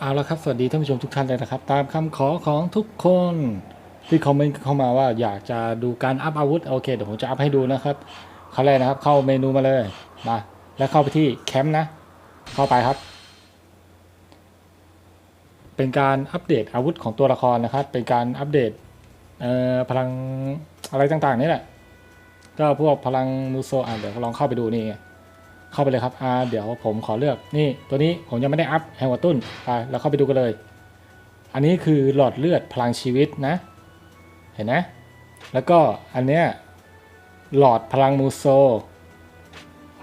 เอาละครับสวัสดีท่านผู้ชมทุกท่านเลยนะครับ ตามคำขอของทุกคนที่คอมเมนต์เข้ามาว่าอยากจะดูการอัพอาวุธโอเคเดี๋ยวผมจะอัพให้ดูนะครับขั้นแรกนะครับ เข้าเมนูมาเลยมาแล้วเข้าไปที่แคมป์นะ เข้าไปครับ เป็นการอัปเดตอาวุธของตัวละครนะครับ เป็นการอัปเดตเอ่อพลังอะไรต่างๆนี่แหละก็พวกพลังมูโซอะเดี๋ยวลองเข้าไปดูนี่ เข้าไปเลยครับอ่าเดี๋ยวผมขอเลือกนี่ตัวนี้ผมยังไม่ได้อัพแฮงวัตตุนไปแล้วเข้าไปดูกันเลย อันนี้คือหลอดเลือดพลังชีวิตนะ เห็นนะ แล้วก็อันเนี้ยหลอดพลังมูโซ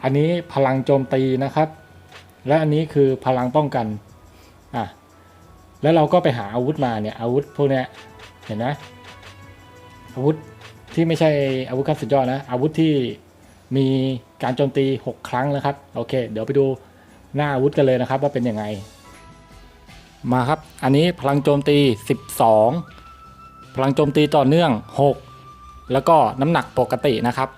อันนี้พลังโจมตีนะครับ และอันนี้คือพลังป้องกันอะแล้วเราก็ไปหาอาวุธมาเนี่ยอาวุธพวกเนี้ยเห็นนะอาวุธที่ไม่ใช่อาวุธขั้นสุดยอดนะอาวุธที่ มีการโจมตี 6 ครั้งนะครับโอเค เดี๋ยวไปดูหน้าอาวุธกันเลยนะครับว่าเป็นยังไง มาครับ อันนี้พลังโจมตี 12 พลังโจมตีต่อเนื่อง 6 แล้วก็น้ำหนักปกตินะครับ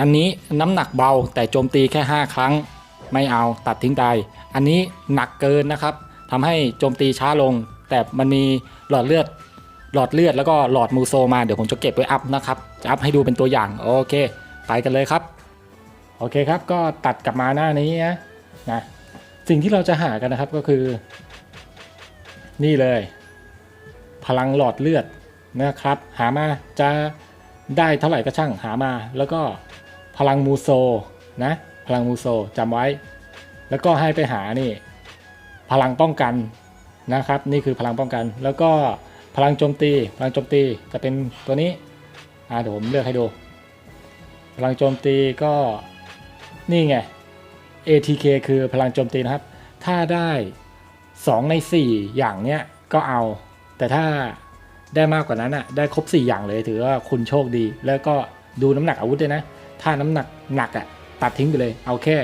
อันนี้น้ำหนักเบาแต่โจมตีแค่ 5 ครั้ง ไม่เอาตัดทิ้งไปอันนี้หนักเกินนะครับทำให้โจมตีช้าลง แต่มันมีหลอดเลือดหลอดเลือดแล้วก็หลอดมูโซมาเดี๋ยวผมจะเก็บไว้อัพนะครับ จะอัพให้ดูเป็นตัวอย่าง โอเค ไปกันเลยครับ โอเคครับก็ตัดกลับมาหน้านี้นะนะสิ่งที่เราจะหากันนะครับก็คือ นี่เลย พลังหลอดเลือดนะครับ หามาจะได้เท่าไหร่ก็ช่างหามา แล้วก็พลังมูโซนะพลังมูโซจำไว้ แล้วก็ให้ไปหานี่พลังป้องกันนะครับ นี่คือพลังป้องกัน แล้วก็พลังโจมตี พลังโจมตีจะเป็นตัวนี้อ่าเดี๋ยวผมเลือกให้ดู ลังโจมตีก็นี่ไง ATK คือพลังโจมตีนะครับ ถ้าได้ 2 ใน 4 อย่างเนี้ยก็เอา แต่ถ้าได้มากกว่านั้นอะได้ครบ 4 อย่างเลยถือว่าคุณโชคดี แล้วก็ดูน้ำหนักอาวุธด้วยนะ ถ้าน้ำหนักหนักอะตัดทิ้งไปเลย เอาแค่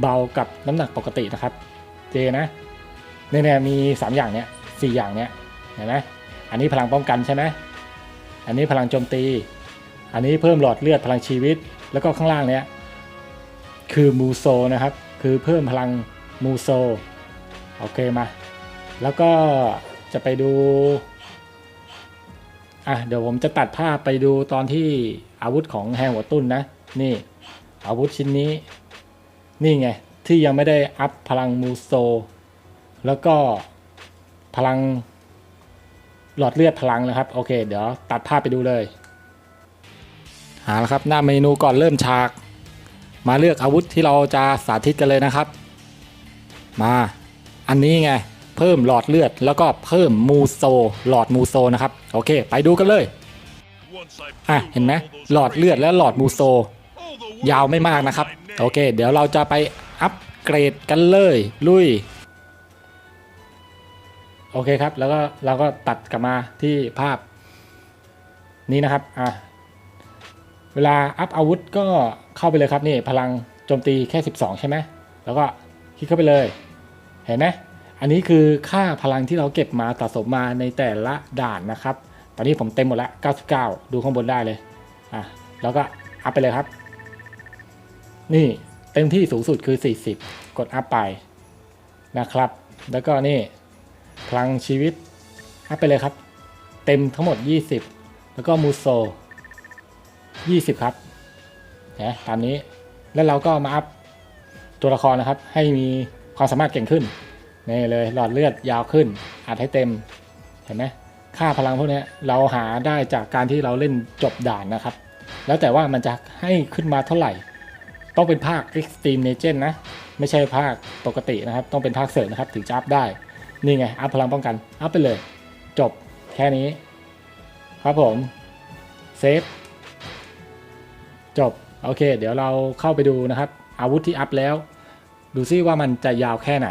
เบากับน้ำหนักปกตินะครับ เจนะเนี่ยๆมี 3 อย่างเนี้ย4อย่างเนี้ยเห็นไหมอันนี้พลังป้องกันใช่ไหมอันนี้พลังโจมตี อันนี้เพิ่มหลอดเลือดพลังชีวิต แล้วก็ข้างล่างเนี้ยคือมูโซนะครับ คือเพิ่มพลังมูโซโอเคมา แล้วก็จะไปดูอะเดี๋ยวผมจะตัดภาพไปดูตอนที่อาวุธของแฮงหัวตุ้นนะ นี่ อาวุธชิ้นนี้ นี่ไง ที่ยังไม่ได้อัพพลังมูโซ แล้วก็พลังหลอดเลือดพลังนะครับ โอเค เดี๋ยวตัดภาพไปดูเลย หาล้วครับหน้าเมนูก่อนเริ่มฉาก มาเลือกอาวุธที่เราจะสาธิตกันเลยนะครับ มาอันนี้ไงเพิ่มหลอดเลือด แล้วก็เพิ่มมูโซหลอดมูโซนะครับโอเค ไปดูกันเลยอะเห็นไหมหลอดเลือดและหลอดมูโซ ยาวไม่มากนะครับ โอเค เดี๋ยวเราจะไปอัปเกรดกันเลย ลุย โอเคครับ แล้วก็เราก็ตัดกลับมาที่ภาพนี้นะครับอะ เวลาอัพอาวุธก็เข้าไปเลยครับนี่พลังโจมตีแค่ 12 ใช่ไหมแล้วก็คลิกเข้าไปเลย เห็นไหมอันนี้คือค่าพลังที่เราเก็บมาสะสมมาในแต่ละด่านนะครับ ตอนนี้ผมเต็มหมดล้ว99 ดูข้างบนได้เลยอะแล้วก็อัพไปเลยครับ นี่เต็มที่สูงสุดคือ 40 กดอัพไปนะครับ แล้วก็นี่พลังชีวิตอัพไปเลยครับ เต็มทั้งหมด 20 แล้วก็มูโซ 20 ครับนะตามนี้แล้วเราก็มาอัพตัวละครนะครับ ให้มีความสามารถเก่งขึ้นนี่เลยหลอดเลือดยาวขึ้นอัดให้เต็มเห็นไหมค่าพลังพวกนี้เราหาได้จากการที่เราเล่นจบด่านนะครับ แล้วแต่ว่ามันจะให้ขึ้นมาเท่าไหร่ ต้องเป็นภาค Extreme Legend นะ ไม่ใช่ภาคปกตินะครับ ต้องเป็นภาคเสริมนะครับถึงจะอัพได้ นี่ไง อัพพลังป้องกัน อัพไปเลย จบแค่นี้ ครับผม เซฟ จบ โอเค เดี๋ยวเราเข้าไปดูนะครับ อาวุธที่อัพแล้ว ดูซิว่ามันจะยาวแค่ไหน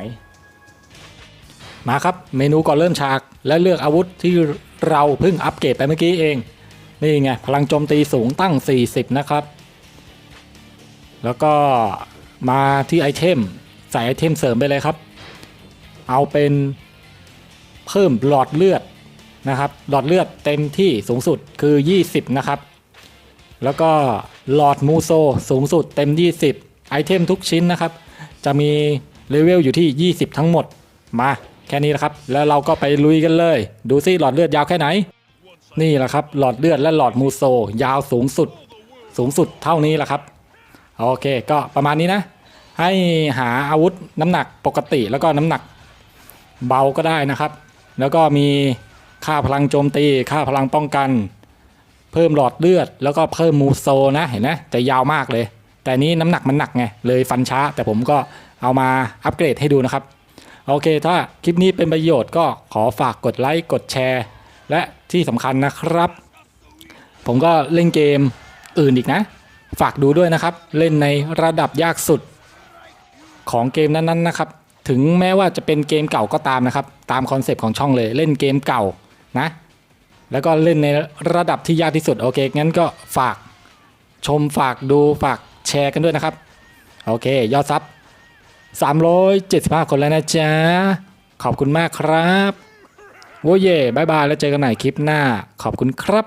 มาครับเมนูก่อนเริ่มฉาก และเลือกอาวุธที่เราเพิ่งอัปเกรดไปเมื่อกี้เอง นี่ไง พลังโจมตีสูงตั้ง 40 นะครับ แล้วก็มาที่ไอเทม ใส่ไอเทมเสริมไปเลยครับ เอาเป็นเพิ่มหลอดเลือดนะครับ หลอดเลือดเต็มที่สูงสุดคือ 20 นะครับ แล้วก็หลอดมูโซสูงสุดเต็ม 20 ไอเทมทุกชิ้นนะครับ จะมีเลเวลอยู่ที่ 20 ทั้งหมด มาแค่นี้แหละครับ แล้วเราก็ไปลุยกันเลย ดูซิหลอดเลือดยาวแค่ไหน นี่แหละครับ หลอดเลือดและหลอดมูโซ ยาวสูงสุด สูงสุดเท่านี้แหละครับ โอเค ก็ประมาณนี้นะ ให้หาอาวุธน้ำหนักปกติแล้วก็น้ำหนักเบาก็ได้นะครับ แล้วก็มีค่าพลังโจมตี ค่าพลังป้องกัน พิ่มหลอดเลือด แล้วก็เพิ่มมูโซนะเห็นไหมจะยาวมากเลย แต่นี้น้ำหนักมันหนักไงเลยฟันช้า แต่ผมก็เอามาอัปเกรดให้ดูนะครับ โอเค ถ้าคลิปนี้เป็นประโยชน์ก็ขอฝากกดไลค์กดแชร์ และที่สำคัญนะครับ ผมก็เล่นเกมอื่นอีกนะ ฝากดูด้วยนะครับ เล่นในระดับยากสุดของเกมนั้นๆนะครับ ถึงแม้ว่าจะเป็นเกมเก่าก็ตามนะครับ ตามคอนเซปต์ของช่องเลยเล่นเกมเก่านะ แล้วก็เล่นในระดับที่ยากที่สุดโอเคงั้นก็ฝากชมฝากดูฝากแชร์กันด้วยนะครับ โอเค ยอดซับ375 คนแล้วนะจ๊ะ ขอบคุณมากครับ โว้เย่บายบาย แล้วเจอกันใหม่คลิปหน้า ขอบคุณครับ